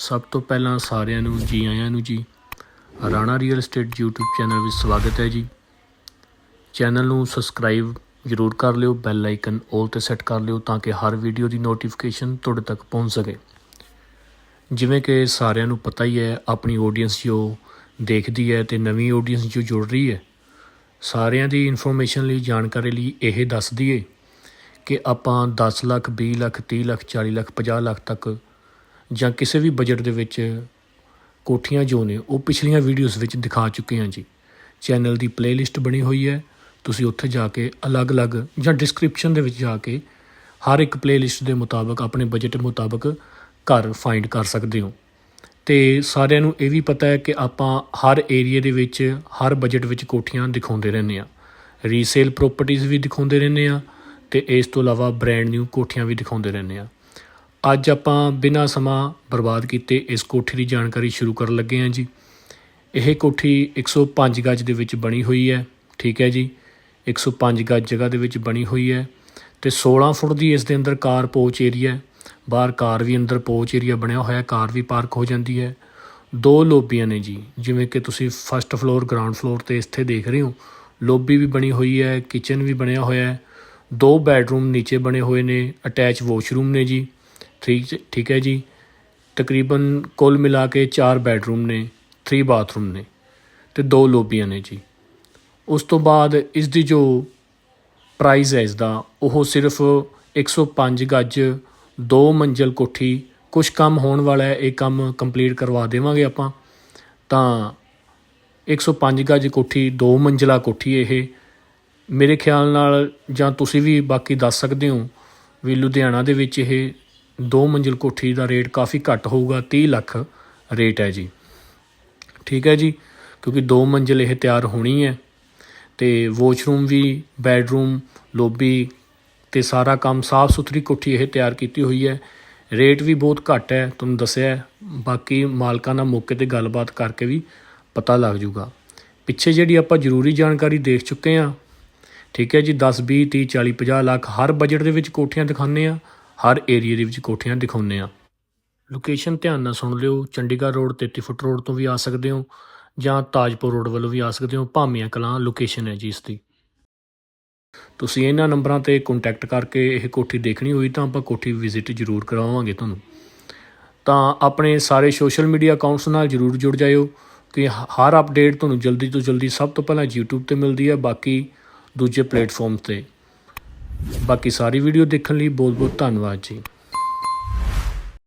ਸਭ ਤੋਂ ਪਹਿਲਾਂ ਸਾਰਿਆਂ ਨੂੰ ਜੀ ਆਇਆਂ ਨੂੰ ਜੀ। Rana real estate YouTube channel ਵਿੱਚ ਸਵਾਗਤ ਹੈ ਜੀ। ਚੈਨਲ ਨੂੰ ਸਬਸਕ੍ਰਾਈਬ ਜ਼ਰੂਰ ਕਰ ਲਿਓ ਬੈਲ ਆਈਕਨ 올 ਤੇ ਸੈੱਟ ਕਰ ਲਿਓ ਤਾਂ ਕਿ ਹਰ ਵੀਡੀਓ ਦੀ ਨੋਟੀਫਿਕੇਸ਼ਨ ਤੁਹਾਡੇ ਤੱਕ ਪਹੁੰਚ ਸਕੇ। ਜਿਵੇਂ ਕਿ ਸਾਰਿਆਂ ਨੂੰ ਪਤਾ ਹੀ ਹੈ, ਆਪਣੀ ਆਡੀਅנס ਜੋ ਦੇਖਦੀ ਹੈ ਤੇ ਨਵੀਂ ਆਡੀਅנס ਜੋ ਜੁੜ ਰਹੀ ਹੈ, ਸਾਰਿਆਂ ਦੀ ਇਨਫੋਰਮੇਸ਼ਨ ਲਈ, ਜਾਣਕਾਰੀ ਲਈ ਇਹ ਦੱਸ ਦਈਏ ਕਿ ਆਪਾਂ 10 ਲੱਖ 20 ਲੱਖ 30 ਲੱਖ 40 ਲੱਖ 50 ਲੱਖ ਤੱਕ ਜਾਂ ਕਿਸੇ ਵੀ ਬਜਟ ਦੇ ਵਿੱਚ ਕੋਠੀਆਂ ਜੋ ਨੇ, ਉਹ ਪਿਛਲੀਆਂ ਵੀਡੀਓਜ਼ ਵਿੱਚ ਦਿਖਾ ਚੁੱਕੇ ਹਾਂ ਜੀ। ਚੈਨਲ ਦੀ ਪਲੇਲਿਸਟ ਬਣੀ ਹੋਈ ਹੈ। ਤੁਸੀਂ ਉੱਥੇ ਜਾ ਕੇ ਅਲੱਗ-ਅਲੱਗ ਜਾਂ ਡਿਸਕ੍ਰਿਪਸ਼ਨ ਦੇ ਵਿੱਚ ਜਾ ਕੇ ਹਰ ਇੱਕ ਪਲੇਲਿਸਟ ਦੇ ਮੁਤਾਬਕ, ਆਪਣੇ ਬਜਟ ਮੁਤਾਬਕ ਘਰ ਫਾਈਂਡ ਕਰ ਸਕਦੇ ਹੋ। ਤੇ ਸਾਰਿਆਂ ਨੂੰ ਇਹ ਵੀ ਪਤਾ ਹੈ ਕਿ ਆਪਾਂ ਹਰ ਏਰੀਆ ਦੇ ਵਿੱਚ, ਹਰ ਬਜਟ ਵਿੱਚ ਕੋਠੀਆਂ ਦਿਖਾਉਂਦੇ ਰਹਿੰਦੇ ਆ ਰੀਸੇਲ ਪ੍ਰਾਪਰਟੀਆਂ ਵੀ ਦਿਖਾਉਂਦੇ ਰਹਿੰਦੇ ਆ ਤੇ ਇਸ ਤੋਂ ਇਲਾਵਾ ਬ੍ਰੈਂਡ ਨਿਊ ਕੋਠੀਆਂ ਵੀ ਦਿਖਾਉਂਦੇ ਰਹਿੰਦੇ ਆ ਅੱਜ ਆਪਾਂ ਬਿਨਾਂ ਸਮਾਂ ਬਰਬਾਦ ਕੀਤੇ ਇਸ ਕੋਠੀ ਦੀ ਜਾਣਕਾਰੀ ਸ਼ੁਰੂ ਕਰਨ ਲੱਗੇ ਹਾਂ ਜੀ। ਇਹ ਕੋਠੀ 105 ਗਜ ਦੇ ਵਿੱਚ ਬਣੀ ਹੋਈ ਹੈ, ਠੀਕ ਹੈ ਜੀ। 105 ਗੱਜ ਜਗ੍ਹਾ ਦੇ ਵਿੱਚ ਬਣੀ ਹੋਈ ਹੈ ਤੇ 16 ਫੁੱਟ ਦੀ ਇਸ ਦੇ ਅੰਦਰ ਕਾਰ ਪੋਚ ਏਰੀਆ ਹੈ। ਬਾਹਰ ਕਾਰ ਵੀ ਅੰਦਰ ਪੋਚ ਏਰੀਆ ਬਣਿਆ ਹੋਇਆ ਕਾਰ ਵੀ ਪਾਰਕ ਹੋ ਜਾਂਦੀ ਹੈ। ਦੋ ਲੋਬੀਆਂ ਨੇ ਜੀ, ਜਿਵੇਂ ਕਿ ਤੁਸੀਂ ਫਸਟ ਫਲੋਰ, ਗਰਾਊਂਡ ਫਲੋਰ ਤੇ ਇੱਥੇ ਦੇਖ ਰਹੇ ਹੋ। ਲੋਬੀ ਵੀ ਬਣੀ ਹੋਈ ਹੈ, ਕਿਚਨ ਵੀ ਬਣਿਆ ਹੋਇਆ ਹੈ। ਦੋ ਬੈਡਰੂਮ ਨੀਚੇ ਬਣੇ ਹੋਏ ਨੇ, ਅਟੈਚ ਵਾਸ਼ਰੂਮ ਨੇ ਜੀ। ਠੀਕ ਠੀਕ ਹੈ ਜੀ। ਤਕਰੀਬਨ ਕੁੱਲ ਮਿਲਾ ਕੇ ਚਾਰ ਬੈਡਰੂਮ ਨੇ ਥਰੀ ਬਾਥਰੂਮ ਨੇ ਅਤੇ ਦੋ ਲੋਬੀਆਂ ਨੇ ਜੀ। ਉਸ ਤੋਂ ਬਾਅਦ ਇਸ ਦੀ ਜੋ ਪ੍ਰਾਈਸ ਹੈ ਇਸ ਦਾ ਉਹ ਸਿਰਫ 105 ਗੱਜ ਦੋ ਮੰਜ਼ਲ ਕੋਠੀ ਕੁਝ ਕੰਮ ਹੋਣ ਵਾਲਾ ਹੈ, ਇਹ ਕੰਮ ਕੰਪਲੀਟ ਕਰਵਾ ਦੇਵਾਂਗੇ ਆਪਾਂ। ਤਾਂ 105 ਗੱਜ ਕੋਠੀ, ਦੋ ਮੰਜ਼ਲਾ ਕੋਠੀ ਇਹ। ਮੇਰੇ ਖਿਆਲ ਨਾਲ ਜਾਂ ਤੁਸੀਂ ਵੀ ਬਾਕੀ ਦੱਸ ਸਕਦੇ ਹੋ ਵੀ ਲੁਧਿਆਣਾ ਦੇ ਵਿੱਚ ਇਹ ਦੋ ਮੰਜ਼ਿਲ ਕੋਠੀ ਦਾ ਰੇਟ ਕਾਫੀ ਘੱਟ ਹੋਊਗਾ 30 ਲੱਖ ਰੇਟ ਹੈ ਜੀ। ਠੀਕ ਹੈ ਜੀ, ਕਿਉਂਕਿ ਦੋ ਮੰਜ਼ਿਲ ਇਹ ਤਿਆਰ ਹੋਣੀ ਹੈ ਤੇ ਵਾਸ਼ਰੂਮ ਵੀ, ਬੈੱਡਰੂਮ, ਲੋਬੀ ਤੇ ਸਾਰਾ ਕੰਮ ਸਾਫ਼ ਸੁਥਰੀ ਕੋਠੀ ਇਹ ਤਿਆਰ ਕੀਤੀ ਹੋਈ ਹੈ। ਰੇਟ ਵੀ ਬਹੁਤ ਘੱਟ ਹੈ, ਤੁਹਾਨੂੰ ਦੱਸਿਆ ਬਾਕੀ ਮਾਲਕਾਂ ਨਾਲ ਮੌਕੇ ਤੇ ਗੱਲਬਾਤ ਕਰਕੇ ਵੀ ਪਤਾ ਲੱਗ ਜੂਗਾ। ਪਿੱਛੇ ਜਿਹੜੀ ਆਪਾਂ ਜ਼ਰੂਰੀ ਜਾਣਕਾਰੀ ਦੇਖ ਚੁੱਕੇ ਹਾਂ, ਠੀਕ ਹੈ ਜੀ 10 20 30 40 50 ਲੱਖ ਹਰ ਬਜਟ ਦੇ ਵਿੱਚ ਕੋਠੀਆਂ ਦਿਖਾਉਂਦੇ ਆ ਹਰ ਏਰੀਆ ਦੇ ਵਿੱਚ ਕੋਠੀਆਂ ਦਿਖਾਉਂਦੇ ਆ ਲੋਕੇਸ਼ਨ ਧਿਆਨ ਨਾਲ ਸੁਣ ਲਿਓ। ਚੰਡੀਗੜ੍ਹ ਰੋਡ 33 ਫੁੱਟ ਰੋਡ ਤੋਂ ਵੀ ਆ ਸਕਦੇ ਹੋ ਜਾਂ ਤਾਜਪੁਰ ਰੋਡ ਵੱਲੋਂ ਵੀ ਆ ਸਕਦੇ ਹੋ। ਭਾਮੀਆਂ ਕਲਾਂ ਲੋਕੇਸ਼ਨ ਹੈ ਜੀ ਇਸ ਦੀ ਤੁਸੀਂ ਇਹਨਾਂ ਨੰਬਰਾਂ ਤੇ ਕੰਟੈਕਟ ਕਰਕੇ ਇਹ ਕੋਠੀ ਦੇਖਣੀ ਹੋਈ ਤਾਂ ਆਪਾਂ ਕੋਠੀ ਵਿਜ਼ਿਟ ਜ਼ਰੂਰ ਕਰਾਵਾਂਗੇ ਤੁਹਾਨੂੰ। ਤਾਂ ਆਪਣੇ ਸਾਰੇ ਸੋਸ਼ਲ ਮੀਡੀਆ ਅਕਾਊਂਟਸ ਨਾਲ ਜ਼ਰੂਰ ਜੁੜ ਜਾਇਓ ਕਿ ਹਰ ਅਪਡੇਟ ਤੁਹਾਨੂੰ ਜਲਦੀ ਤੋਂ ਜਲਦੀ ਸਭ ਤੋਂ ਪਹਿਲਾਂ YouTube ਤੇ ਮਿਲਦੀ ਹੈ। ਬਾਕੀ ਦੂਜੇ ਪਲੇਟਫਾਰਮ ਤੇ ਬਾਕੀ ਸਾਰੀ ਵੀਡੀਓ ਦੇਖਣ ਲਈ ਬਹੁਤ ਬਹੁਤ ਧੰਨਵਾਦ ਜੀ।